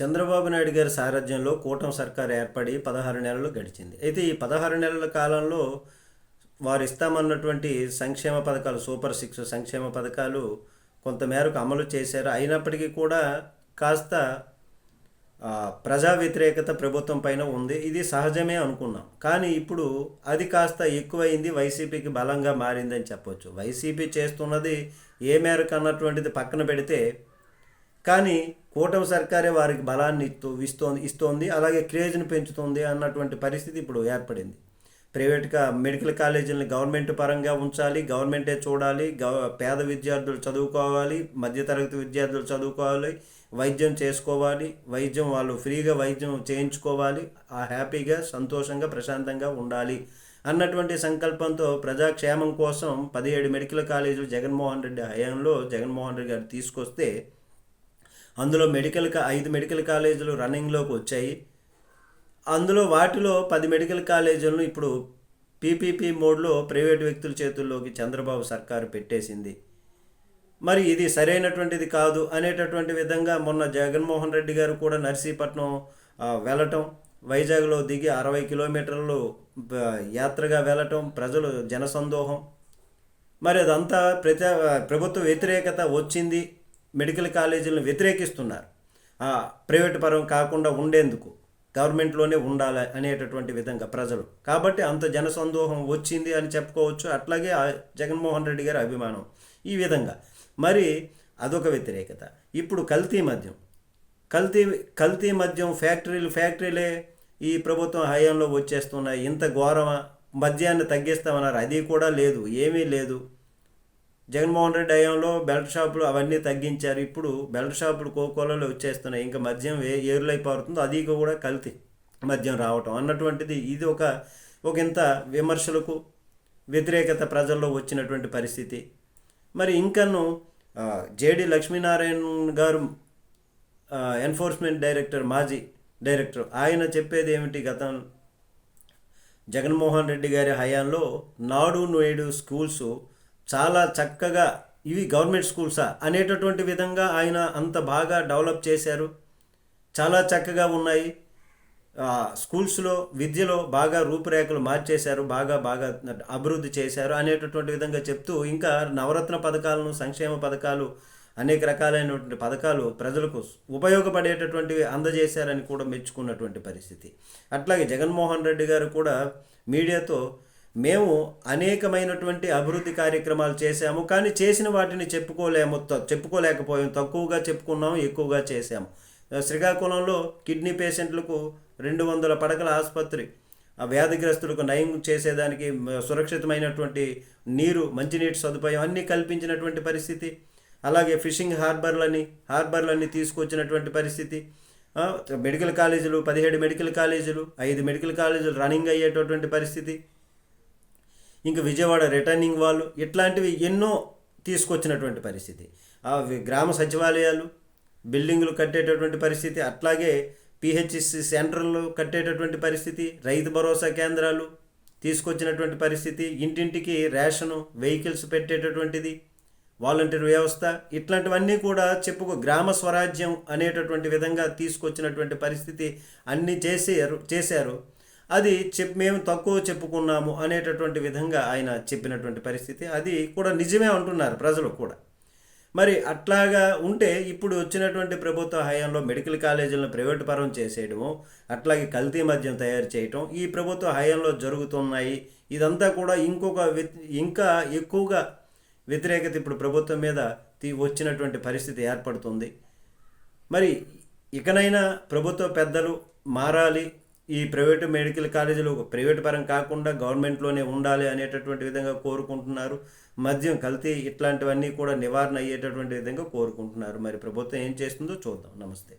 చంద్రబాబు నాయుడు గారి సారథ్యంలో కూటమి సర్కారు ఏర్పడి పదహారు నెలలు గడిచింది. అయితే ఈ పదహారు నెలల కాలంలో వారు ఇస్తామన్నటువంటి సంక్షేమ పథకాలు సూపర్ సిక్స్ సంక్షేమ పథకాలు కొంతమేరకు అమలు చేశారు. అయినప్పటికీ కూడా కాస్త ప్రజా వ్యతిరేకత ప్రభుత్వం పైన ఉంది. ఇది సహజమే అనుకున్నాం. కానీ ఇప్పుడు అది కాస్త ఎక్కువైంది. వైసీపీకి బలంగా మారిందని చెప్పొచ్చు. వైసీపీ చేస్తున్నది ఏ మేరకు అన్నటువంటిది పక్కన పెడితే కానీ కూటమి సర్కారే వారికి బలాన్ని ఇస్తూ ఇస్తోంది ఇస్తోంది అలాగే క్రేజ్ని పెంచుతుంది అన్నటువంటి పరిస్థితి ఇప్పుడు ఏర్పడింది. ప్రైవేట్గా మెడికల్ కాలేజీలను గవర్నమెంట్ పరంగా ఉంచాలి గవర్నమెంటే చూడాలి గవ పేద విద్యార్థులు చదువుకోవాలి మధ్యతరగతి విద్యార్థులు చదువుకోవాలి వైద్యం చేసుకోవాలి వైద్యం వాళ్ళు ఫ్రీగా వైద్యం చేయించుకోవాలి ఆ హ్యాపీగా సంతోషంగా ప్రశాంతంగా ఉండాలి అన్నటువంటి సంకల్పంతో ప్రజాక్షేమం కోసం పదిహేడు మెడికల్ కాలేజీలు జగన్మోహన్ రెడ్డి హయాంలో జగన్మోహన్ రెడ్డి గారు తీసుకొస్తే అందులో మెడికల్ ఐదు మెడికల్ కాలేజీలు రన్నింగ్లోకి వచ్చాయి. అందులో వాటిలో పది మెడికల్ కాలేజీలను ఇప్పుడు పీపీపీ మోడ్లో ప్రైవేట్ వ్యక్తుల చేతుల్లోకి చంద్రబాబు సర్కారు పెట్టేసింది. మరి ఇది సరైనటువంటిది కాదు అనేటటువంటి విధంగా మొన్న జగన్మోహన్ రెడ్డి గారు కూడా నర్సీపట్నం వెళ్ళటం వైజాగ్లో దిగి అరవై కిలోమీటర్లు యాత్రగా వెళ్ళటం ప్రజలు జనసందోహం. మరి అదంతా ప్రతి ప్రభుత్వ వ్యతిరేకత వచ్చింది. మెడికల్ కాలేజీలను వ్యతిరేకిస్తున్నారు. ప్రైవేట్ పరం కాకుండా ఉండేందుకు గవర్నమెంట్లోనే ఉండాలి అనేటటువంటి విధంగా ప్రజలు. కాబట్టి అంత జనసందోహం వచ్చింది అని చెప్పుకోవచ్చు. అట్లాగే జగన్మోహన్ రెడ్డి గారి అభిమానం ఈ విధంగా. మరి అదొక వ్యతిరేకత. ఇప్పుడు కల్తీ మద్యం. కల్తీ కల్తీ మద్యం ఫ్యాక్టరీలు ఫ్యాక్టరీలే ఈ ప్రభుత్వం హయాంలో వచ్చేస్తున్నాయి. ఇంత ఘోరమా? మద్యాన్ని తగ్గిస్తామన్నారు. అది కూడా లేదు. ఏమీ లేదు. జగన్మోహన్ రెడ్డి హయాంలో బెల్ట్ షాపులు అవన్నీ తగ్గించారు. ఇప్పుడు బెల్ట్ షాపులు కోకోలలో వచ్చేస్తున్నాయి. ఇంకా మద్యం ఏ ఏరులైపోతుందో అది కూడా కల్తీ మద్యం రావటం అన్నటువంటిది ఇది ఒక ఒక ఇంత విమర్శలకు వ్యతిరేకత ప్రజల్లో వచ్చినటువంటి పరిస్థితి. మరి ఇంకను జేడి లక్ష్మీనారాయణ గారు ఎన్ఫోర్స్మెంట్ డైరెక్టర్ మాజీ డైరెక్టర్ ఆయన చెప్పేది ఏమిటి గతం? జగన్మోహన్ రెడ్డి గారి హయాంలో నాడు నేడు స్కూల్స్ చాలా చక్కగా ఇవి గవర్నమెంట్ స్కూల్సా? అనేటటువంటి విధంగా ఆయన అంత బాగా డెవలప్ చేశారు. చాలా చక్కగా ఉన్నాయి. స్కూల్స్లో విద్యలో బాగా రూపురేఖలు మార్చేశారు. బాగా బాగా అభివృద్ధి చేశారు అనేటటువంటి విధంగా చెప్తూ ఇంకా నవరత్న పథకాలను సంక్షేమ పథకాలు అనేక రకాలైనటువంటి పథకాలు ప్రజలకు ఉపయోగపడేటటువంటివి అందజేశారని కూడా మెచ్చుకున్నటువంటి పరిస్థితి. అట్లాగే జగన్మోహన్ రెడ్డి గారు కూడా మీడియాతో మేము అనేకమైనటువంటి అభివృద్ధి కార్యక్రమాలు చేశాము కానీ చేసిన వాటిని చెప్పుకోలేము త- చెప్పుకోలేకపోయాం. తక్కువగా చెప్పుకున్నాము ఎక్కువగా చేశాము. శ్రీకాకుళంలో కిడ్నీ పేషెంట్లకు రెండు వందల పడకల ఆసుపత్రి ఆ వ్యాధిగ్రస్తులకు నయం చేసేదానికి సురక్షితమైనటువంటి నీరు మంచినీటి సదుపాయం అన్నీ కల్పించినటువంటి పరిస్థితి. అలాగే ఫిషింగ్ హార్బర్లని హార్బర్లన్నీ తీసుకొచ్చినటువంటి పరిస్థితి. మెడికల్ కాలేజీలు పదిహేడు మెడికల్ కాలేజీలు ఐదు మెడికల్ కాలేజీలు రన్నింగ్ అయ్యేటటువంటి పరిస్థితి. ఇంకా విజయవాడ రిటర్నింగ్ వాళ్ళు ఇట్లాంటివి ఎన్నో తీసుకొచ్చినటువంటి పరిస్థితి. ఆ గ్రామ సచివాలయాలు బిల్డింగులు కట్టేటటువంటి పరిస్థితి అట్లాగే పిహెచ్సి సెంటర్లు కట్టేటటువంటి పరిస్థితి రైతు భరోసా కేంద్రాలు తీసుకొచ్చినటువంటి పరిస్థితి ఇంటింటికి రేషను వెహికల్స్ పెట్టేటటువంటిది వాలంటీర్ వ్యవస్థ ఇట్లాంటివన్నీ కూడా చెప్పుకో గ్రామ స్వరాజ్యం అనేటటువంటి విధంగా తీసుకొచ్చినటువంటి పరిస్థితి అన్నీ చేసారు చేశారు. అది చెప్ మేము తక్కువ చెప్పుకున్నాము అనేటటువంటి విధంగా ఆయన చెప్పినటువంటి పరిస్థితి. అది కూడా నిజమే అంటున్నారు ప్రజలు కూడా. మరి అట్లాగా ఉంటే ఇప్పుడు వచ్చినటువంటి ప్రభుత్వ హయాంలో మెడికల్ కాలేజీలను ప్రైవేట్ పరం చేసేయడము అట్లాగే కల్తీ మద్యం తయారు చేయటం ఈ ప్రభుత్వ హయాంలో జరుగుతున్నాయి. ఇదంతా కూడా ఇంకొక ఇంకా ఎక్కువగా వ్యతిరేకత ఇప్పుడు ప్రభుత్వం మీద తీ- వచ్చినటువంటి పరిస్థితి ఏర్పడుతుంది. మరి ఇకనైనా ప్రభుత్వ పెద్దలు మారాలి ఈ ప్రైవేటు మెడికల్ కాలేజీలు ప్రైవేట్ పరం కాకుండా గవర్నమెంట్లోనే ఉండాలి అనేటటువంటి విధంగా కోరుకుంటున్నారు. మద్యం కల్తీ ఇట్లాంటివన్నీ కూడా నివారణ అయ్యేటటువంటి విధంగా కోరుకుంటున్నారు. మరి ప్రభుత్వం ఏం చేస్తుందో చూద్దాం. నమస్తే.